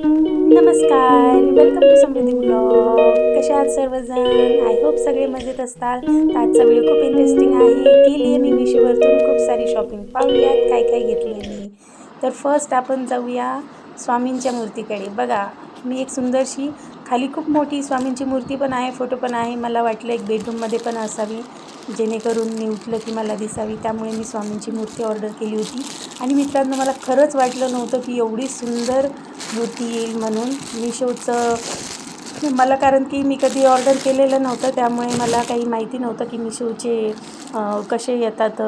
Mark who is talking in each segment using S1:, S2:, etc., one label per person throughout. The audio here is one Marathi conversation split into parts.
S1: नमस्कार वेलकम टू समृद्धी ब्लॉग कशा आहात सर्वजण? आय होप सगळे मजेत असतात आजचा व्हिडिओ खूप इंटरेस्टिंग आहे. केली आहे मी मिशोवरतून खूप सारी शॉपिंग पाहूयात काय काय घेतलं मी. तर फर्स्ट आपण जाऊया स्वामींच्या मूर्तीकडे. बघा मी एक सुंदरशी खाली खूप मोठी स्वामींची मूर्ती पण आहे फोटो पण आहे. मला वाटलं एक बेडरूममध्ये पण असावी जेणेकरून मी उठलं की मला दिसावी. त्यामुळे मी स्वामींची मूर्ती ऑर्डर केली होती. आणि मित्रांनो मला खरंच वाटलं नव्हतं की एवढी सुंदर मूर्ती येईल म्हणून. मिशोचं मला कारण की मी कधी ऑर्डर केलेलं नव्हतं त्यामुळे मला काही माहिती नव्हतं की मिशोचे कसे येतात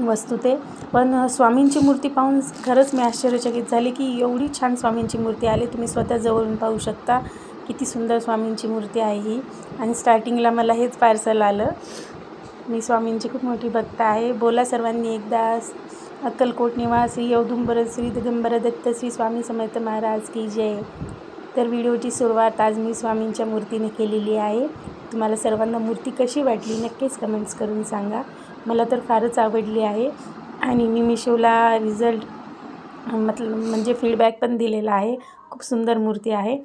S1: वस्तू ते. पण स्वामींची मूर्ती पाहून खरंच मी आश्चर्यचकित झाले की एवढी छान स्वामींची मूर्ती आली. तुम्ही स्वतः जवळून पाहू शकता. किती सुंदर स्वामींची मूर्ती आहे ही. आणि स्टार्टिंगला मला हेच पार्सल आलं. मी स्वामींची खूप मोठी भक्त आहे. बोला सर्वांनी एकदा. अक्कलकोट निवासी औदुंबर श्री दिगंबर दत्त श्री स्वामी समर्थ महाराज की जय. तर व्हिडिओची सुरुवात आज मी स्वामींच्या मूर्तीने केलेली आहे. तुम्हाला सर्वांना मूर्ती कशी वाटली नक्कीच कमेंट्स करून सांगा. मला तर फारच आवडली आहे आणि मी मिशोला रिझल्ट मतलब म्हणजे फीडबॅक पण दिलेला आहे. खूप सुंदर मूर्ती आहे.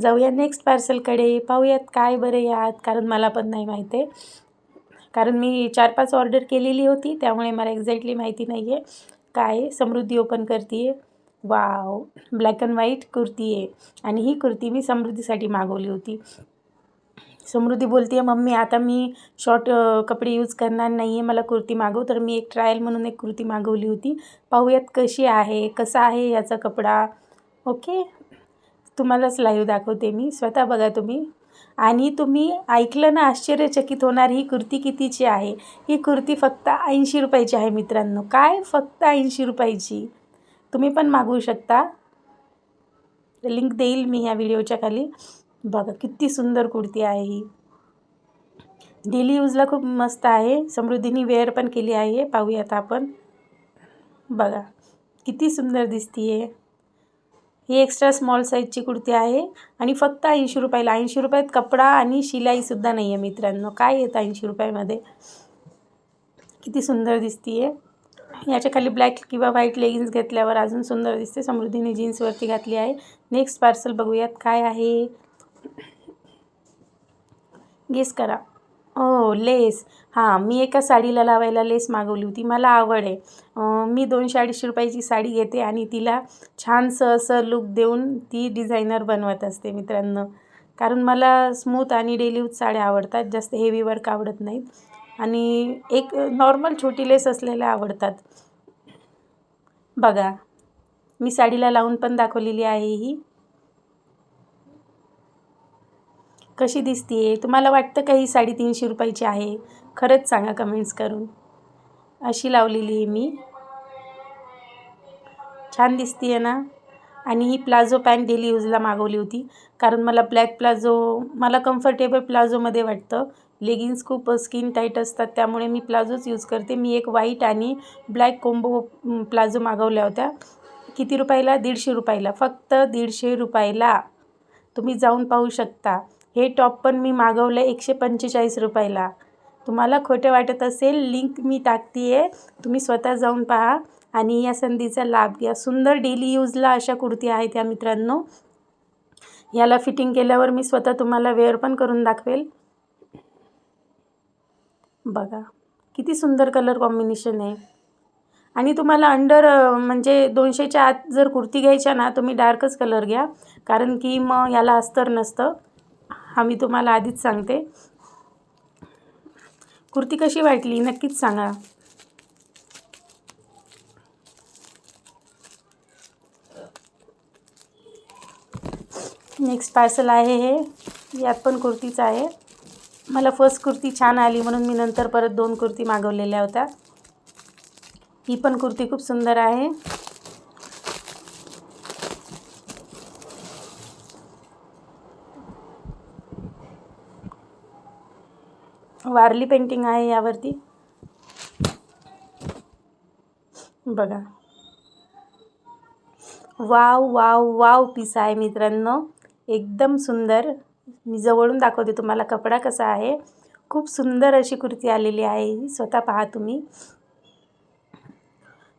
S1: जाऊया नेक्स्ट पार्सलकडे पाहूयात काय बरं यात कारण मला पण नाही माहीत आहे. कारण मी चार पाच ऑर्डर केलेली होती त्यामुळे मला एक्झॅक्टली माहिती नाही आहे? काय समृद्धी ओपन करते आहे wow! Black and white kurti आहे. आणि ही कुर्ती मी समृद्धीसाठी मागवली होती. समृद्धी बोलते आहे मम्मी आता मी शॉर्ट कपडे यूज करणार नाही आहे मला कुर्ती मागव. तर मी एक ट्रायल म्हणून एक कुर्ती मागवली होती. पाहूयात कशी आहे कसा आहे याचा कपडा. ओके? तुम्हालाच लाईव्ह दाखवते मी. स्वतः बघा तुम्ही. आणि तुम्ही ऐकलं ना आश्चर्यचकित होणार ही कुर्ती कितीची आहे? ही कुर्ती फक्त ऐंशी रुपयाची आहे मित्रांनो. काय फक्त ऐंशी रुपयाची? तुम्ही पण मागवू शकता. लिंक देईल मी ह्या व्हिडिओच्या खाली. बघा किती सुंदर कुर्ती आहे ही. डेली यूजला खूप मस्त आहे. समृद्धीनी वेअर पण केली आहे. पाहूयात आपण. बघा किती सुंदर दिसती आहे ही एक्स्ट्रा स्मॉल साईजची कुर्ती आहे. आणि फक्त ऐंशी रुपयाला ऐंशी रुपयात कपडा आणि शिलाईसुद्धा नाही आहे मित्रांनो. काय येतं ऐंशी रुपयामध्ये? किती सुंदर दिसती आहे याच्या खाली ब्लॅक किंवा व्हाईट लेगिन्स घेतल्यावर अजून सुंदर दिसते. समृद्धीने जीन्सवरती घातली आहे. नेक्स्ट पार्सल बघूयात. काय आहे? गेस करा. ओ लेस. हां मी एका साडीला लावायला लेस मागवली होती. मला आवड आहे. मी दोनशे अडीचशे रुपयाची साडी घेते आणि तिला छानसं असं लुक देऊन ती डिझायनर बनवत असते मित्रांनो. कारण मला स्मूथ आणि डेली यूज साड्या आवडतात. जास्त हेवी वर्क आवडत नाहीत. आणि एक नॉर्मल छोटी लेस असलेल्या आवडतात. बघा मी साडीला लावून पण दाखवलेली आहे ही. कशी दिसते आहे तुम्हाला वाटतं का ही साडी तीनशे रुपयाची आहे? खरंच सांगा कमेंट्स करून. अशी लावलेली आहे मी. छान दिसते आहे ना? आणि ही प्लाझो पॅन्ट डेली यूजला मागवली होती. कारण मला ब्लॅक प्लाझो मला कम्फर्टेबल प्लाझोमध्ये वाटतं. लेगिन्स खूप स्किन टाईट असतात. त्यामुळे मी प्लाझोच यूज करते. मी एक व्हाईट आणि ब्लॅक कोंबो प्लाझो मागवल्या होत्या. किती रुपयाला? दीडशे रुपयाला. फक्त दीडशे रुपयाला. तुम्ही जाऊन पाहू शकता. हे टॉप पण मी मागवलं एकशे पंचेचाळीस रुपयाला. तुम्हाला खोटं वाटत असेल लिंक मी टाकते आहे तुम्ही स्वतः जाऊन पहा आणि या संधीचा लाभ घ्या. सुंदर डेली यूजला अशा कुर्ती आहेत त्या मित्रांनो. याला फिटिंग केल्यावर मी स्वतः तुम्हाला वेअर पण करून दाखवेल. बघा किती सुंदर कलर कॉम्बिनेशन आहे. आणि तुम्हाला अंडर म्हणजे दोनशेच्या आत जर कुर्ती घ्यायच्या ना तुम्ही डार्कच कलर घ्या. कारण की मग याला अस्तर नसतं. हा मी तुम्हाला आधीच सांगते. कुर्ती कशी वाटली नक्कीच सांगा. नेक्स्ट पार्सल आहे हे. यात पण कुर्तीच आहे. मला फर्स्ट कुर्ती छान आली म्हणून मी नंतर परत दोन कुर्ती मागवलेल्या होत्या. ही पण कुर्ती खूप सुंदर आहे. वारली पेंटिंग आहे यावरती. बघा. वाव वाव वाव पीस आहे मित्रांनो. एकदम सुंदर. मी जवळून दाखवते तुम्हाला कपडा कसा आहे. खूप सुंदर अशी कुर्ती आलेली आहे स्वतः पहा तुम्ही.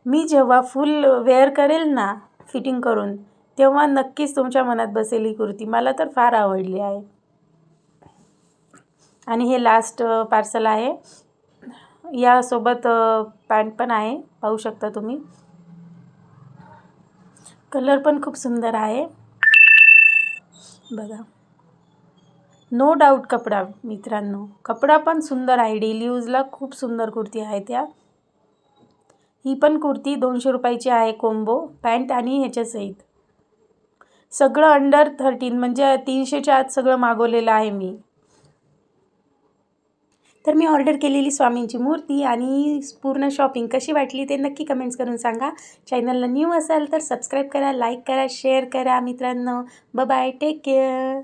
S1: मी जेव्हा फुल वेअर करेल ना फिटिंग करून तेव्हा नक्कीच तुमच्या मनात बसेल ही कुर्ती. मला तर फार आवडली आहे. आणि हे लास्ट पार्सल आहे. यासोबत पॅन्ट पण आहे पाहू शकता तुम्ही. कलर पण खूप सुंदर आहे. बघा. नो डाऊट कपडा मित्रांनो. कपडा पण सुंदर आहे. डेली यूजला खूप सुंदर कुर्ती आहे त्या. ही पण कुर्ती दोनशे रुपयाची आहे कोंबो पॅन्ट आणि ह्याच्यासहित सगळं अंडर थर्टीन म्हणजे तीनशेच्या आत सगळं मागवलेलं आहे मी. तर मी ऑर्डर केलेली स्वामींची मूर्ती आणि पूर्ण शॉपिंग कशी वाटली ते नक्की कमेंट्स करून सांगा. चॅनलला न्यू असाल तर सबस्क्राईब करा लाईक करा शेअर करा मित्रांनो. Bye take care